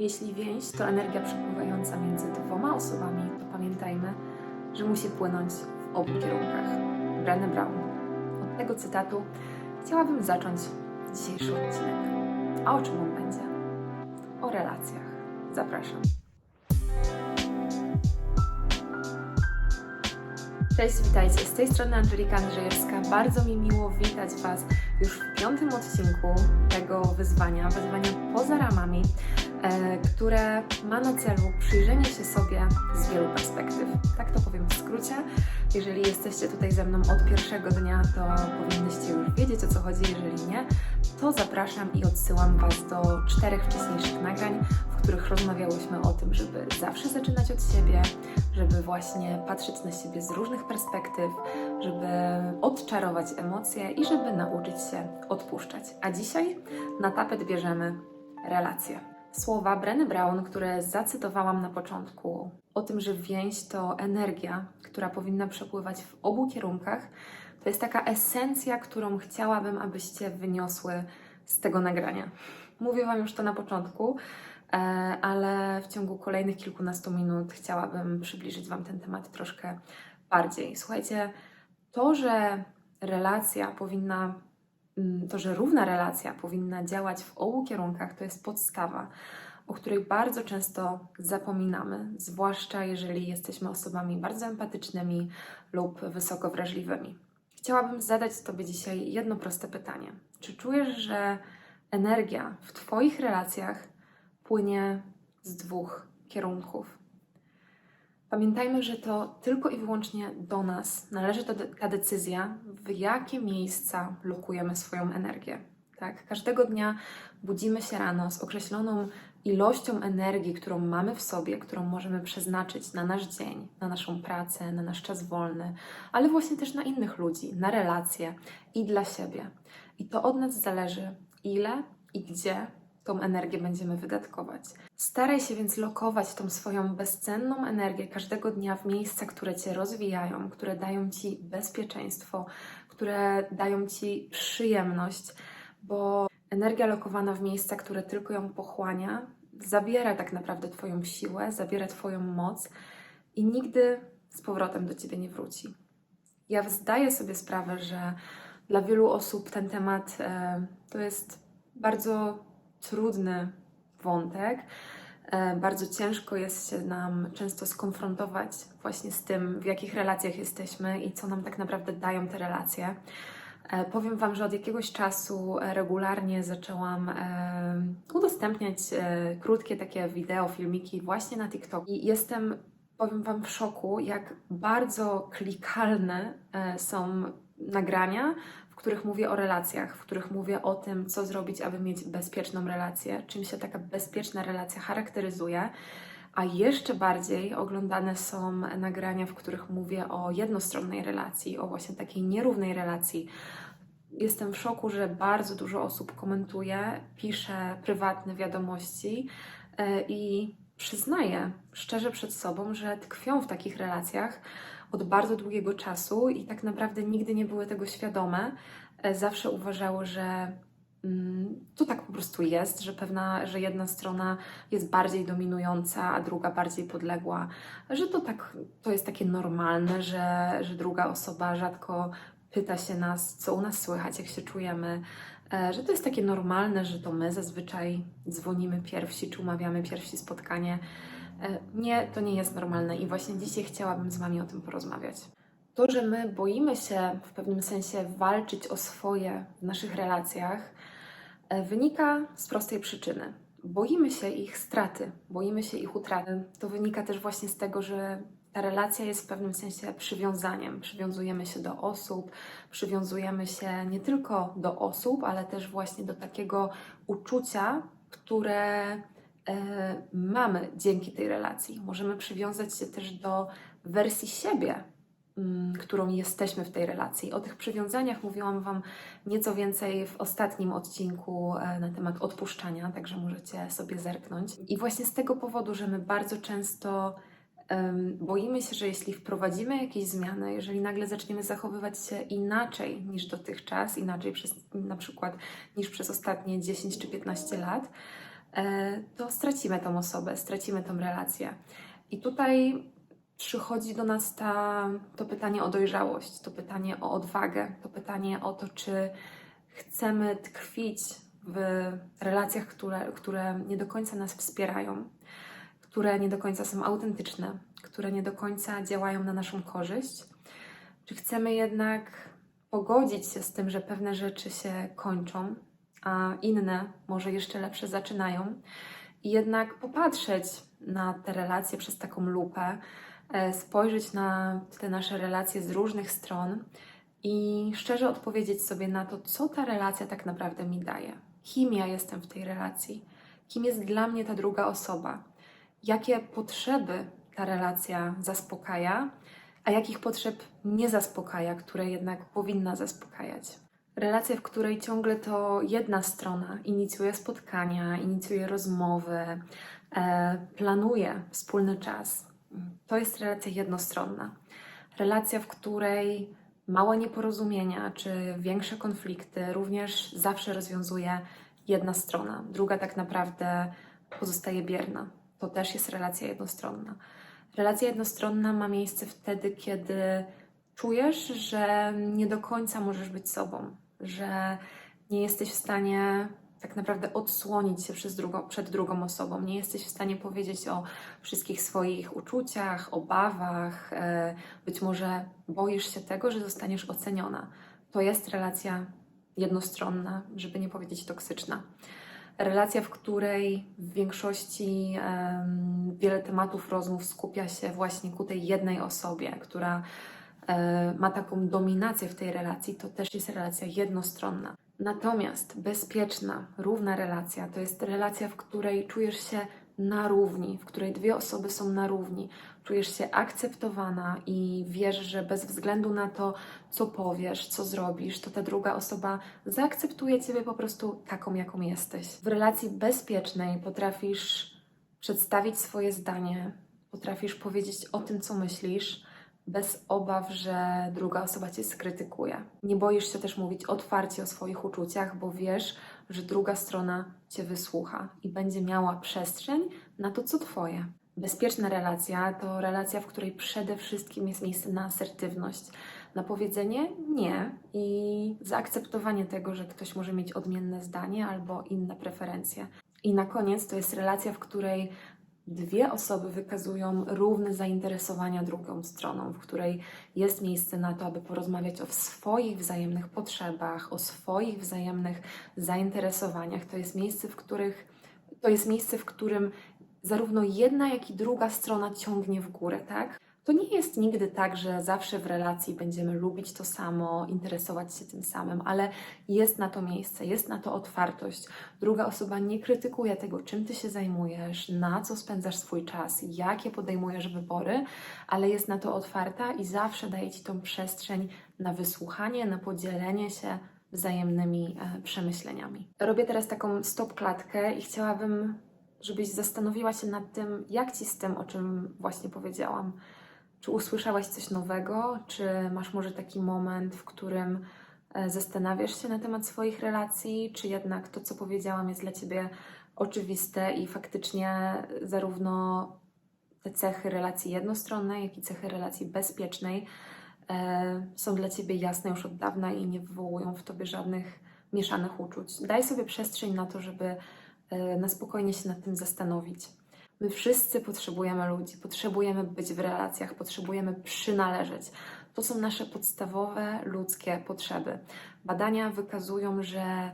Jeśli więź to energia przepływająca między dwoma osobami, to pamiętajmy, że musi płynąć w obu kierunkach. Brené Brown. Od tego cytatu chciałabym zacząć dzisiejszy odcinek. A o czym on będzie? O relacjach. Zapraszam. Cześć, witajcie. Z tej strony Angelika Andrzejewska. Bardzo mi miło witać Was już w piątym odcinku tego wyzwania, wyzwania poza ramami, które ma na celu przyjrzenie się sobie z wielu perspektyw. Tak to powiem w skrócie. Jeżeli jesteście tutaj ze mną od pierwszego dnia, to powinnyście już wiedzieć o co chodzi. Jeżeli nie, to zapraszam i odsyłam Was do czterech wcześniejszych nagrań, w których rozmawiałyśmy o tym, żeby zawsze zaczynać od siebie, żeby właśnie patrzeć na siebie z różnych perspektyw, żeby odczarować emocje i żeby nauczyć się odpuszczać. A dzisiaj na tapet bierzemy relacje. Słowa Brené Brown, które zacytowałam na początku, o tym, że więź to energia, która powinna przepływać w obu kierunkach, to jest taka esencja, którą chciałabym, abyście wyniosły z tego nagrania. Mówię Wam już to na początku, e, ale w ciągu kolejnych kilkunastu minut chciałabym przybliżyć Wam ten temat troszkę bardziej. Słuchajcie, to, że relacja powinna, to, że równa relacja powinna działać w obu kierunkach, to jest podstawa, o której bardzo często zapominamy, zwłaszcza jeżeli jesteśmy osobami bardzo empatycznymi lub wysoko wrażliwymi. Chciałabym zadać Tobie dzisiaj jedno proste pytanie. Czy czujesz, że energia w Twoich relacjach płynie z dwóch kierunków? Pamiętajmy, że to tylko i wyłącznie do nas należy ta decyzja, w jakie miejsca lokujemy swoją energię. Tak? Każdego dnia budzimy się rano z określoną ilością energii, którą mamy w sobie, którą możemy przeznaczyć na nasz dzień, na naszą pracę, na nasz czas wolny, ale właśnie też na innych ludzi, na relacje i dla siebie. I to od nas zależy, ile i gdzie tą energię będziemy wydatkować. Staraj się więc lokować tą swoją bezcenną energię każdego dnia w miejsca, które Cię rozwijają, które dają Ci bezpieczeństwo, które dają Ci przyjemność, bo energia lokowana w miejsca, które tylko ją pochłania, zabiera tak naprawdę Twoją siłę, zabiera Twoją moc i nigdy z powrotem do Ciebie nie wróci. Ja zdaję sobie sprawę, że dla wielu osób ten temat e, to jest bardzo trudny wątek. E, bardzo ciężko jest się nam często skonfrontować właśnie z tym, w jakich relacjach jesteśmy i co nam tak naprawdę dają te relacje. E, powiem Wam, że od jakiegoś czasu regularnie zaczęłam e, udostępniać krótkie takie wideo, filmiki właśnie na TikTok i jestem, powiem Wam, w szoku, jak bardzo klikalne są nagrania, których mówię o relacjach, w których mówię o tym, co zrobić, aby mieć bezpieczną relację, czym się taka bezpieczna relacja charakteryzuje. A jeszcze bardziej oglądane są nagrania, w których mówię o jednostronnej relacji, o właśnie takiej nierównej relacji. Jestem w szoku, że bardzo dużo osób komentuje, pisze prywatne wiadomości e, i przyznaje szczerze przed sobą, że tkwią w takich relacjach, od bardzo długiego czasu i tak naprawdę nigdy nie były tego świadome. E, zawsze uważały, że mm, to tak po prostu jest, że pewna, że jedna strona jest bardziej dominująca, a druga bardziej podległa, że to tak, to jest takie normalne, że, że druga osoba rzadko pyta się nas, co u nas słychać, jak się czujemy, e, że to jest takie normalne, że to my zazwyczaj dzwonimy pierwsi, czy umawiamy pierwsi spotkanie. E, nie, to nie jest normalne i właśnie dzisiaj chciałabym z Wami o tym porozmawiać. To, że my boimy się w pewnym sensie walczyć o swoje w naszych relacjach, e, wynika z prostej przyczyny. Boimy się ich straty, boimy się ich utraty. To wynika też właśnie z tego, że ta relacja jest w pewnym sensie przywiązaniem. Przywiązujemy się do osób, przywiązujemy się nie tylko do osób, ale też właśnie do takiego uczucia, które mamy dzięki tej relacji. Możemy przywiązać się też do wersji siebie, mm, którą jesteśmy w tej relacji. O tych przywiązaniach mówiłam Wam nieco więcej w ostatnim odcinku e, na temat odpuszczania, także możecie sobie zerknąć. I właśnie z tego powodu, że my bardzo często boimy się, że jeśli wprowadzimy jakieś zmiany, jeżeli nagle zaczniemy zachowywać się inaczej niż dotychczas, inaczej przez, na przykład niż przez ostatnie 10 czy 15 lat, e, to stracimy tą osobę, stracimy tą relację. I tutaj przychodzi do nas ta, to pytanie o dojrzałość, to pytanie o odwagę, to pytanie o to, czy chcemy tkwić w relacjach, które, które nie do końca nas wspierają, które nie do końca są autentyczne, które nie do końca działają na naszą korzyść, czy chcemy jednak pogodzić się z tym, że pewne rzeczy się kończą, a inne, może jeszcze lepsze, zaczynają, i jednak popatrzeć na te relacje przez taką lupę, e, spojrzeć na te nasze relacje z różnych stron i szczerze odpowiedzieć sobie na to, co ta relacja tak naprawdę mi daje. Kim ja jestem w tej relacji? Kim jest dla mnie ta druga osoba? Jakie potrzeby ta relacja zaspokaja, a jakich potrzeb nie zaspokaja, które jednak powinna zaspokajać? Relacja, w której ciągle to jedna strona inicjuje spotkania, inicjuje rozmowy, e, planuje wspólny czas. To jest relacja jednostronna. Relacja, w której małe nieporozumienia czy większe konflikty również zawsze rozwiązuje jedna strona, druga tak naprawdę pozostaje bierna. To też jest relacja jednostronna. Relacja jednostronna ma miejsce wtedy, kiedy czujesz, że nie do końca możesz być sobą, że nie jesteś w stanie tak naprawdę odsłonić się przed drugą osobą. Nie jesteś w stanie powiedzieć o wszystkich swoich uczuciach, obawach. e, Być może boisz się tego, że zostaniesz oceniona. To jest relacja jednostronna, żeby nie powiedzieć toksyczna. Relacja, w której w większości wiele tematów rozmów skupia się właśnie ku tej jednej osobie, która ma taką dominację w tej relacji, to też jest relacja jednostronna. Natomiast bezpieczna, równa relacja to jest relacja, w której czujesz się na równi, w której dwie osoby są na równi, czujesz się akceptowana i wiesz, że bez względu na to, co powiesz, co zrobisz, to ta druga osoba zaakceptuje Ciebie po prostu taką, jaką jesteś. W relacji bezpiecznej potrafisz przedstawić swoje zdanie, potrafisz powiedzieć o tym, co myślisz, bez obaw, że druga osoba cię skrytykuje. Nie boisz się też mówić otwarcie o swoich uczuciach, bo wiesz, że druga strona cię wysłucha i będzie miała przestrzeń na to, co twoje. Bezpieczna relacja to relacja, w której przede wszystkim jest miejsce na asertywność, na powiedzenie nie i zaakceptowanie tego, że ktoś może mieć odmienne zdanie albo inne preferencje. I na koniec to jest relacja, w której dwie osoby wykazują równe zainteresowania drugą stroną, w której jest miejsce na to, aby porozmawiać o swoich wzajemnych potrzebach, o swoich wzajemnych zainteresowaniach. To jest miejsce, w których to jest miejsce, w którym zarówno jedna, jak i druga strona ciągnie w górę, tak? To nie jest nigdy tak, że zawsze w relacji będziemy lubić to samo, interesować się tym samym, ale jest na to miejsce, jest na to otwartość. Druga osoba nie krytykuje tego, czym ty się zajmujesz, na co spędzasz swój czas, jakie podejmujesz wybory, ale jest na to otwarta i zawsze daje ci tą przestrzeń na wysłuchanie, na podzielenie się wzajemnymi e, przemyśleniami. Robię teraz taką stop klatkę i chciałabym, żebyś zastanowiła się nad tym, jak ci z tym, o czym właśnie powiedziałam. Czy usłyszałaś coś nowego? Czy masz może taki moment, w którym e, zastanawiasz się na temat swoich relacji? Czy jednak to, co powiedziałam, jest dla ciebie oczywiste i faktycznie zarówno te cechy relacji jednostronnej, jak i cechy relacji bezpiecznej e, są dla ciebie jasne już od dawna i nie wywołują w tobie żadnych mieszanych uczuć? Daj sobie przestrzeń na to, żeby e, na spokojnie się nad tym zastanowić. My wszyscy potrzebujemy ludzi, potrzebujemy być w relacjach, potrzebujemy przynależeć. To są nasze podstawowe ludzkie potrzeby. Badania wykazują, że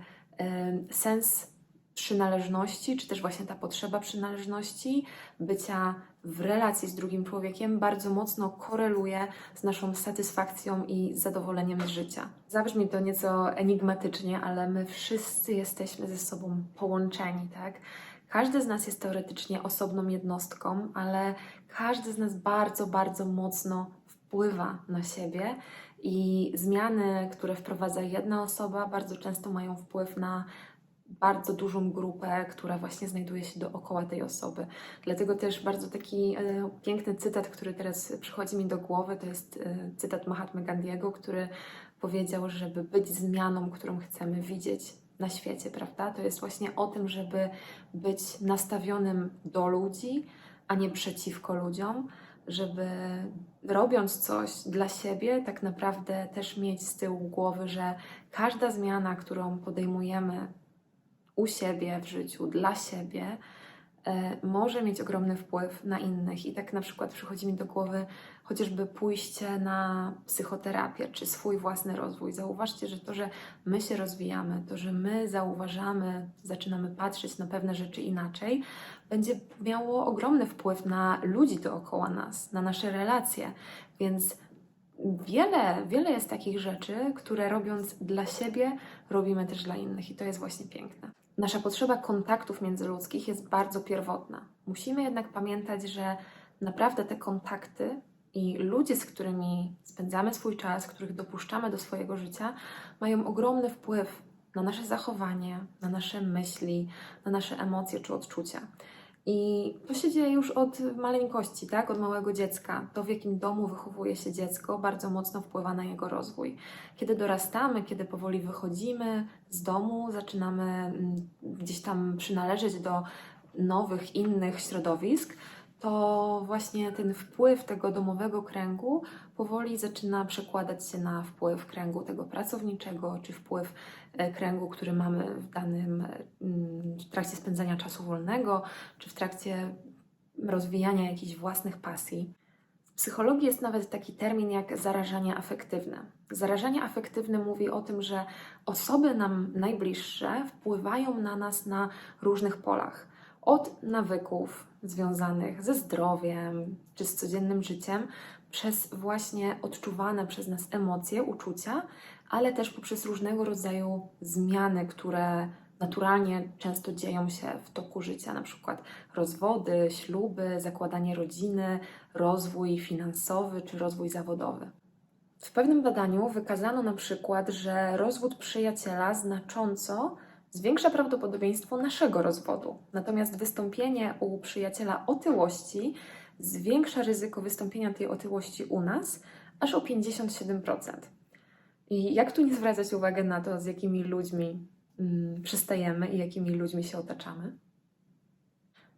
sens przynależności, czy też właśnie ta potrzeba przynależności, bycia w relacji z drugim człowiekiem bardzo mocno koreluje z naszą satysfakcją i zadowoleniem z życia. Zabrzmi to nieco enigmatycznie, ale my wszyscy jesteśmy ze sobą połączeni, tak? Każdy z nas jest teoretycznie osobną jednostką, ale każdy z nas bardzo, bardzo mocno wpływa na siebie i zmiany, które wprowadza jedna osoba, bardzo często mają wpływ na bardzo dużą grupę, która właśnie znajduje się dookoła tej osoby. Dlatego też bardzo taki e, piękny cytat, który teraz przychodzi mi do głowy, to jest e, cytat Mahatmy Gandiego, który powiedział, żeby być zmianą, którą chcemy widzieć, na świecie, prawda? To jest właśnie o tym, żeby być nastawionym do ludzi, a nie przeciwko ludziom, żeby robiąc coś dla siebie, tak naprawdę też mieć z tyłu głowy, że każda zmiana, którą podejmujemy u siebie w życiu, dla siebie, może mieć ogromny wpływ na innych. I tak na przykład przychodzi mi do głowy chociażby pójście na psychoterapię, czy swój własny rozwój. Zauważcie, że to, że my się rozwijamy, to, że my zauważamy, zaczynamy patrzeć na pewne rzeczy inaczej, będzie miało ogromny wpływ na ludzi dookoła nas, na nasze relacje. Więc wiele, wiele jest takich rzeczy, które robiąc dla siebie, robimy też dla innych, i to jest właśnie piękne. Nasza potrzeba kontaktów międzyludzkich jest bardzo pierwotna. Musimy jednak pamiętać, że naprawdę te kontakty i ludzie, z którymi spędzamy swój czas, których dopuszczamy do swojego życia, mają ogromny wpływ na nasze zachowanie, na nasze myśli, na nasze emocje czy odczucia. I to się dzieje już od maleńkości, tak? Od małego dziecka. To, w jakim domu wychowuje się dziecko, bardzo mocno wpływa na jego rozwój. Kiedy dorastamy, kiedy powoli wychodzimy z domu, zaczynamy mm, gdzieś tam przynależeć do nowych, innych środowisk, to właśnie ten wpływ tego domowego kręgu powoli zaczyna przekładać się na wpływ kręgu tego pracowniczego, czy wpływ e, kręgu, który mamy w danym mm, w trakcie spędzania czasu wolnego, czy w trakcie rozwijania jakichś własnych pasji. W psychologii jest nawet taki termin jak zarażanie afektywne. Zarażanie afektywne mówi o tym, że osoby nam najbliższe wpływają na nas na różnych polach. Od nawyków, związanych ze zdrowiem czy z codziennym życiem, przez właśnie odczuwane przez nas emocje, uczucia, ale też poprzez różnego rodzaju zmiany, które naturalnie często dzieją się w toku życia, na przykład rozwody, śluby, zakładanie rodziny, rozwój finansowy czy rozwój zawodowy. W pewnym badaniu wykazano na przykład, że rozwód przyjaciela znacząco zwiększa prawdopodobieństwo naszego rozwodu. Natomiast wystąpienie u przyjaciela otyłości zwiększa ryzyko wystąpienia tej otyłości u nas aż o 57%. I jak tu nie zwracać uwagi na to, z jakimi ludźmi mm, przystajemy i jakimi ludźmi się otaczamy?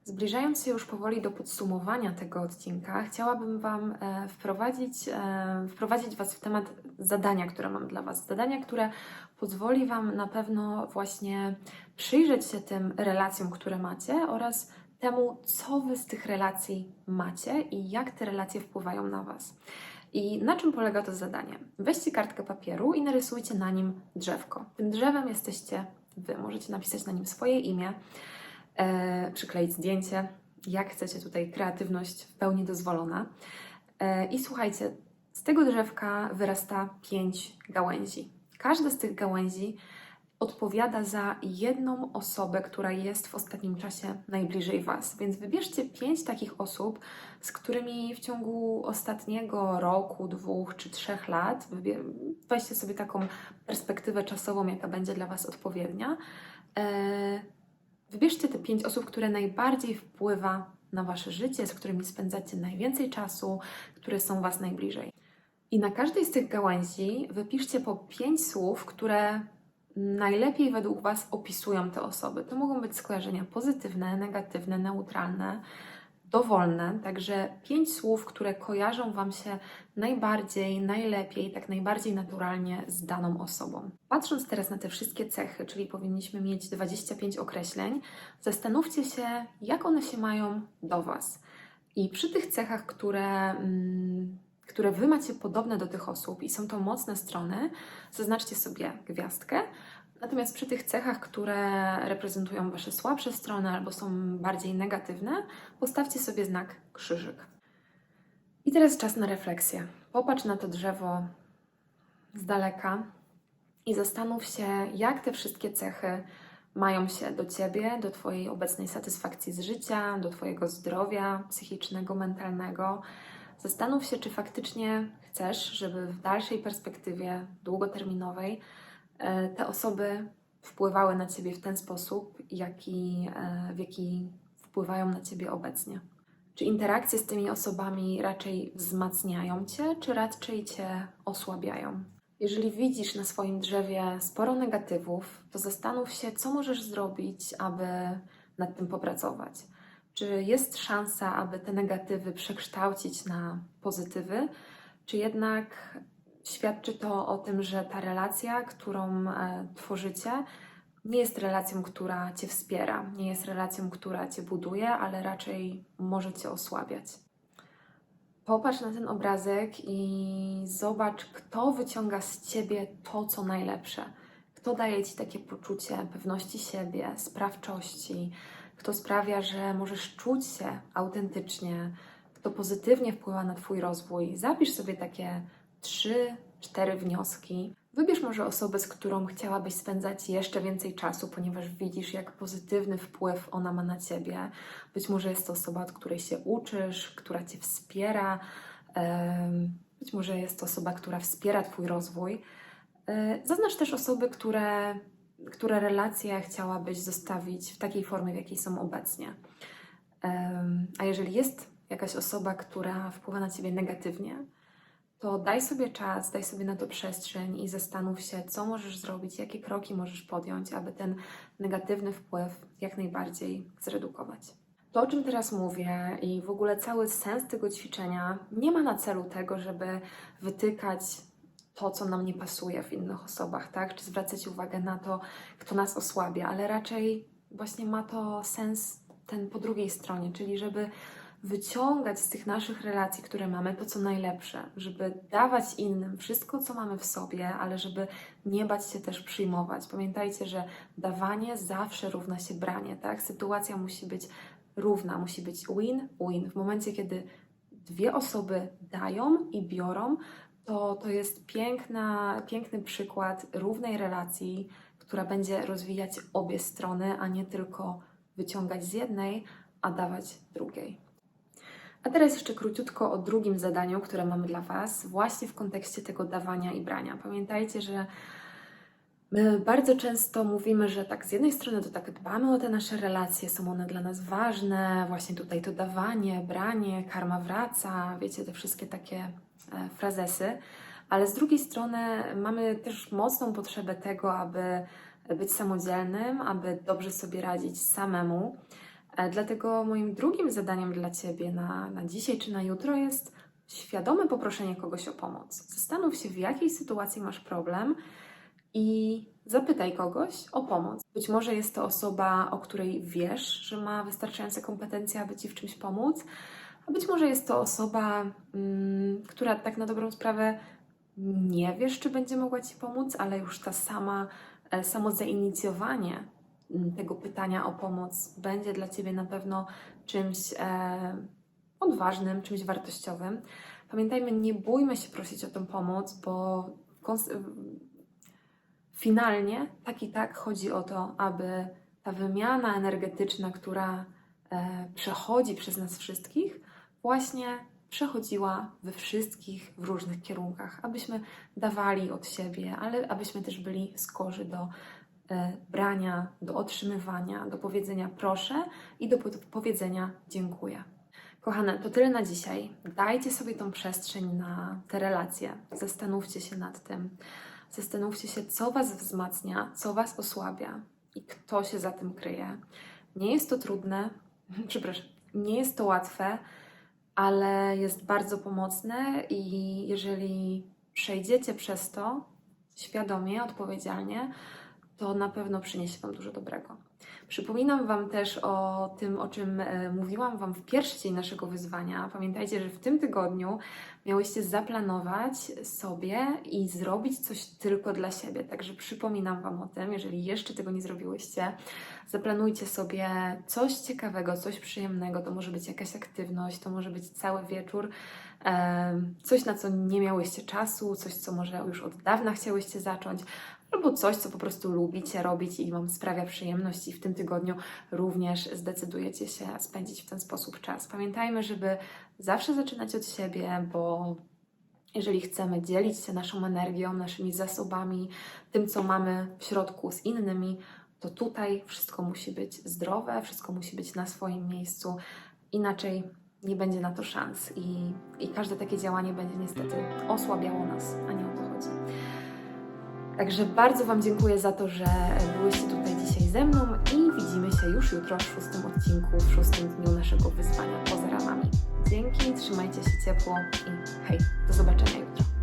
Zbliżając się już powoli do podsumowania tego odcinka, chciałabym Wam e, wprowadzić, e, wprowadzić Was w temat zadania, które mam dla Was. Zadania, które pozwoli Wam na pewno właśnie przyjrzeć się tym relacjom, które macie oraz temu, co Wy z tych relacji macie i jak te relacje wpływają na Was. I na czym polega to zadanie? Weźcie kartkę papieru i narysujcie na nim drzewko. Tym drzewem jesteście Wy. Możecie napisać na nim swoje imię e, przykleić zdjęcie, jak chcecie, tutaj kreatywność w pełni dozwolona. E, I słuchajcie, z tego drzewka wyrasta pięć gałęzi. Każda z tych gałęzi odpowiada za jedną osobę, która jest w ostatnim czasie najbliżej Was. Więc wybierzcie pięć takich osób, z którymi w ciągu ostatniego roku, dwóch czy trzech lat, weźcie sobie taką perspektywę czasową, jaka będzie dla Was odpowiednia. E, Wybierzcie te pięć osób, które najbardziej wpływa na Wasze życie, z którymi spędzacie najwięcej czasu, które są Was najbliżej. I na każdej z tych gałęzi wypiszcie po pięć słów, które najlepiej według Was opisują te osoby. To mogą być skojarzenia pozytywne, negatywne, neutralne, dowolne, także pięć słów, które kojarzą Wam się najbardziej, najlepiej, tak najbardziej naturalnie z daną osobą. Patrząc teraz na te wszystkie cechy, czyli powinniśmy mieć 25 określeń, zastanówcie się, jak one się mają do Was. I przy tych cechach, które. Mm, które Wy macie podobne do tych osób i są to mocne strony, zaznaczcie sobie gwiazdkę, Natomiast przy tych cechach, które reprezentują Wasze słabsze strony albo są bardziej negatywne, postawcie sobie znak krzyżyk. I teraz czas na refleksję. Popatrz na to drzewo z daleka i zastanów się, jak te wszystkie cechy mają się do Ciebie, do Twojej obecnej satysfakcji z życia, do Twojego zdrowia psychicznego, mentalnego. Zastanów się, czy faktycznie chcesz, żeby w dalszej perspektywie długoterminowej E, te osoby wpływały na ciebie w ten sposób, jaki, e, w jaki wpływają na ciebie obecnie. Czy interakcje z tymi osobami raczej wzmacniają cię, czy raczej cię osłabiają? Jeżeli widzisz na swoim drzewie sporo negatywów, to zastanów się, co możesz zrobić, aby nad tym popracować. Czy jest szansa, aby te negatywy przekształcić na pozytywy, czy jednak świadczy to o tym, że ta relacja, którą e, tworzycie, nie jest relacją, która cię wspiera, nie jest relacją, która cię buduje, ale raczej może cię osłabiać. Popatrz na ten obrazek i zobacz, kto wyciąga z ciebie to, co najlepsze. Kto daje ci takie poczucie pewności siebie, sprawczości, kto sprawia, że możesz czuć się autentycznie, kto pozytywnie wpływa na Twój rozwój. Zapisz sobie takie trzy, cztery wnioski. Wybierz może osobę, z którą chciałabyś spędzać jeszcze więcej czasu, ponieważ widzisz, jak pozytywny wpływ ona ma na ciebie. Być może jest to osoba, od której się uczysz, która cię wspiera. Być może jest to osoba, która wspiera Twój rozwój. E, Zaznacz też osoby, które, które relacje chciałabyś zostawić w takiej formie, w jakiej są obecnie. A jeżeli jest jakaś osoba, która wpływa na ciebie negatywnie, to daj sobie czas, daj sobie na to przestrzeń i zastanów się, co możesz zrobić, jakie kroki możesz podjąć, aby ten negatywny wpływ jak najbardziej zredukować. To, o czym teraz mówię i w ogóle cały sens tego ćwiczenia nie ma na celu tego, żeby wytykać to, co nam nie pasuje w innych osobach, tak? Czy zwracać uwagę na to, kto nas osłabia, ale raczej właśnie ma to sens ten po drugiej stronie, czyli żeby wyciągać z tych naszych relacji, które mamy, to co najlepsze, żeby dawać innym wszystko, co mamy w sobie, ale żeby nie bać się też przyjmować. Pamiętajcie, że dawanie zawsze równa się branie, tak? Sytuacja musi być równa, musi być win-win. W momencie, kiedy dwie osoby dają i biorą, to, to jest piękna, piękny przykład równej relacji, która będzie rozwijać obie strony, a nie tylko wyciągać z jednej, a dawać drugiej. A teraz jeszcze króciutko o drugim zadaniu, które mamy dla Was, właśnie w kontekście tego dawania i brania. Pamiętajcie, że my bardzo często mówimy, że tak z jednej strony to tak dbamy o te nasze relacje, są one dla nas ważne, właśnie tutaj to dawanie, branie, karma wraca, wiecie, te wszystkie takie frazesy, ale z drugiej strony mamy też mocną potrzebę tego, aby być samodzielnym, aby dobrze sobie radzić samemu. E, Dlatego moim drugim zadaniem dla Ciebie na, na dzisiaj czy na jutro jest świadome poproszenie kogoś o pomoc. Zastanów się, w jakiej sytuacji masz problem i zapytaj kogoś o pomoc. Być może jest to osoba, o której wiesz, że ma wystarczające kompetencje, aby Ci w czymś pomóc, a być może jest to osoba, mm, która tak na dobrą sprawę nie wiesz, czy będzie mogła Ci pomóc, ale już ta sama, e, samo zainicjowanie m, tego pytania o pomoc będzie dla Ciebie na pewno czymś e, odważnym, czymś wartościowym. Pamiętajmy, nie bójmy się prosić o tę pomoc, bo finalnie tak i tak chodzi o to, aby ta wymiana energetyczna, która e, przechodzi przez nas wszystkich, właśnie przechodziła we wszystkich w różnych kierunkach, abyśmy dawali od siebie, ale abyśmy też byli skorzy do e, brania, do otrzymywania, do powiedzenia proszę i do po- powiedzenia dziękuję. Kochane, to tyle na dzisiaj. Dajcie sobie tą przestrzeń na te relacje. Zastanówcie się nad tym. Zastanówcie się, co Was wzmacnia, co Was osłabia i kto się za tym kryje. Nie jest to trudne, przepraszam, nie jest to łatwe, ale jest bardzo pomocne i jeżeli przejdziecie przez to świadomie, odpowiedzialnie, to na pewno przyniesie Wam dużo dobrego. Przypominam Wam też o tym, o czym e, mówiłam Wam w pierwszy dzień naszego wyzwania. Pamiętajcie, że w tym tygodniu miałyście zaplanować sobie i zrobić coś tylko dla siebie. Także przypominam Wam o tym, jeżeli jeszcze tego nie zrobiłyście, zaplanujcie sobie coś ciekawego, coś przyjemnego. To może być jakaś aktywność, to może być cały wieczór. em, Coś, na co nie miałyście czasu, coś, co może już od dawna chciałyście zacząć, albo coś, co po prostu lubicie robić i Wam sprawia przyjemność, i w tym tygodniu również zdecydujecie się spędzić w ten sposób czas. Pamiętajmy, żeby zawsze zaczynać od siebie, bo jeżeli chcemy dzielić się naszą energią, naszymi zasobami, tym, co mamy w środku z innymi, to tutaj wszystko musi być zdrowe, wszystko musi być na swoim miejscu, inaczej nie będzie na to szans i, i każde takie działanie będzie niestety osłabiało nas, a nie o to chodzi. Także bardzo Wam dziękuję za to, że byłyście tutaj dzisiaj ze mną i widzimy się już jutro w szóstym odcinku, w szóstym dniu naszego wyzwania poza ramami. Dzięki, trzymajcie się ciepło i hej, do zobaczenia jutro.